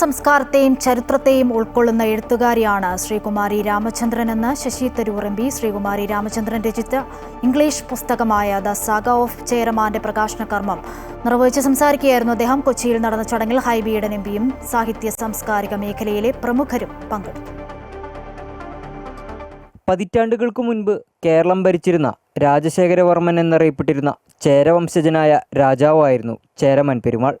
സംസ്കാരത്തെയും ചരിത്രത്തെയും ഉൾക്കൊള്ളുന്ന എഴുത്തുകാരിയാണ് ശ്രീകുമാരി രാമചന്ദ്രൻ എന്ന് ശശി തരൂർ എം പി ശ്രീകുമാരി രാമചന്ദ്രൻ രചിച്ച ഇംഗ്ലീഷ് പുസ്തകമായ ദ സാഗ ഓഫ് ചേരമാന്റെ പ്രകാശന കർമ്മം. നിർവഹിച്ച് സംസാരിക്കുകയായിരുന്നു അദ്ദേഹം. കൊച്ചിയിൽ നടന്ന ചടങ്ങിൽ ഹൈബിയുടെ എം പിയും സാഹിത്യ സാംസ്കാരിക മേഖലയിലെ പ്രമുഖരും പങ്കെടുത്തു. പതിറ്റാണ്ടുകൾക്ക് മുൻപ് കേരളം ഭരിച്ചിരുന്ന രാജശേഖരവർമ്മൻ എന്നറിയപ്പെട്ടിരുന്ന ചേരവംശജനായ രാജാവായിരുന്നു ചേരമൻ പെരുമാൾ.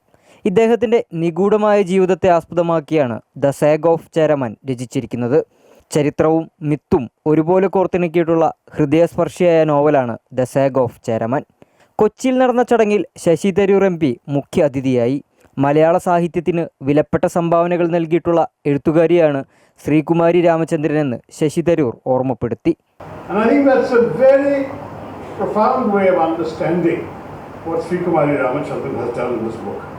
ഇദ്ദേഹത്തിന്റെ നിഗൂഢമായ ജീവിതത്തെ ആസ്പദമാക്കിയാണ് ദ സാഗ് ഓഫ് ചേരമൻ രചിച്ചിരിക്കുന്നത്. ചരിത്രവും മിത്തും ഒരുപോലെ കോർത്തിണക്കിയിട്ടുള്ള ഹൃദയസ്പർശിയായ നോവലാണ് ദ സാഗ് ഓഫ് ചേരമൻ. കൊച്ചിയിൽ നടന്ന ചടങ്ങിൽ ശശി തരൂർ എം പി മുഖ്യ അതിഥിയായി. മലയാള സാഹിത്യത്തിന് വിലപ്പെട്ട സംഭാവനകൾ നൽകിയിട്ടുള്ള എഴുത്തുകാരിയാണ് ശ്രീകുമാരി രാമചന്ദ്രൻ എന്ന് ശശി തരൂർ ഓർമ്മപ്പെടുത്തി. What Sri Kumari Ramachandran has done in this book.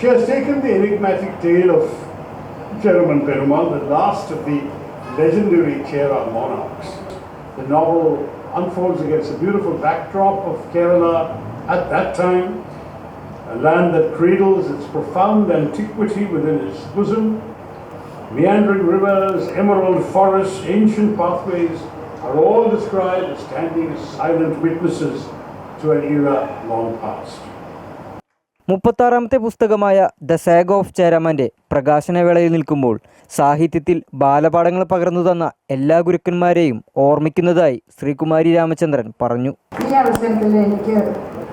She has taken the enigmatic tale of Cheruman Perumal, the last of the legendary Chera monarchs. The novel unfolds against a beautiful backdrop of Kerala at that time, a land that cradles its profound antiquity within its bosom. Meandering rivers, emerald forests, ancient pathways are all described as standing as silent witnesses to an era long past. മുപ്പത്താറാമത്തെ പുസ്തകമായ the saga of ചേരമന്റെ പ്രകാശനവേളയിൽ നിൽക്കുമ്പോൾ സാഹിത്യത്തിൽ ബാലപാഠങ്ങൾ പകർന്നു തന്ന എല്ലാ ഗുരുക്കന്മാരെയും ഓർമ്മിക്കുന്നതായി ശ്രീകുമാരി രാമചന്ദ്രൻ പറഞ്ഞു. ഈ അവസരത്തിൽ എനിക്ക്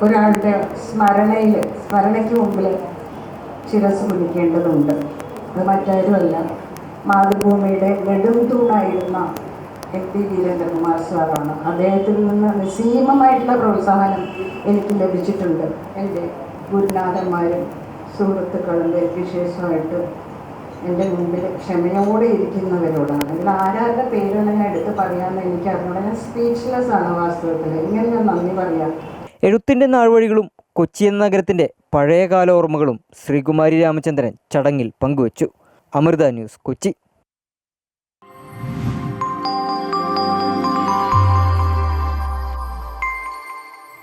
ഒരാളുടെ സ്മരണയിൽ സ്മരണയ്ക്ക് മുമ്പിൽ ശിരസ് പിടിക്കേണ്ടതുണ്ട് അത് മറ്റാരുമല്ല. മാതൃഭൂമിയുടെ നെടുംതൂണായിരുന്ന എം പി വീരേന്ദ്രകുമാർ സാറാണ്. അദ്ദേഹത്തിൽ നിന്ന് നിസ്സീമമായിട്ടുള്ള പ്രോത്സാഹനം എനിക്ക് ലഭിച്ചിട്ടുണ്ട്. എന്റെ ഗുരുനാഥന്മാരും സുഹൃത്തുക്കളും വിശേഷമായിട്ട് എന്റെ മുമ്പിൽ ക്ഷമയോടെ ഇരിക്കുന്നവരോടാണ്. ഇതിൽ ആരാരുടെ പേരാണ് ഞാൻ എടുത്ത് പറയാമെന്ന് എനിക്ക് ഞാൻ സ്പീച്ച്ലെസ് ആണ് വാസ്തവത്തിൽ. ഇങ്ങനെ ഞാൻ നന്ദി പറയാം? എഴുത്തിന്റെ നാൾവഴികളും കൊച്ചി എന്ന നഗരത്തിന്റെ പഴയകാല ഓർമ്മകളും ശ്രീകുമാരി രാമചന്ദ്രൻ ചടങ്ങിൽ പങ്കുവച്ചു. അമൃത ന്യൂസ് കൊച്ചി.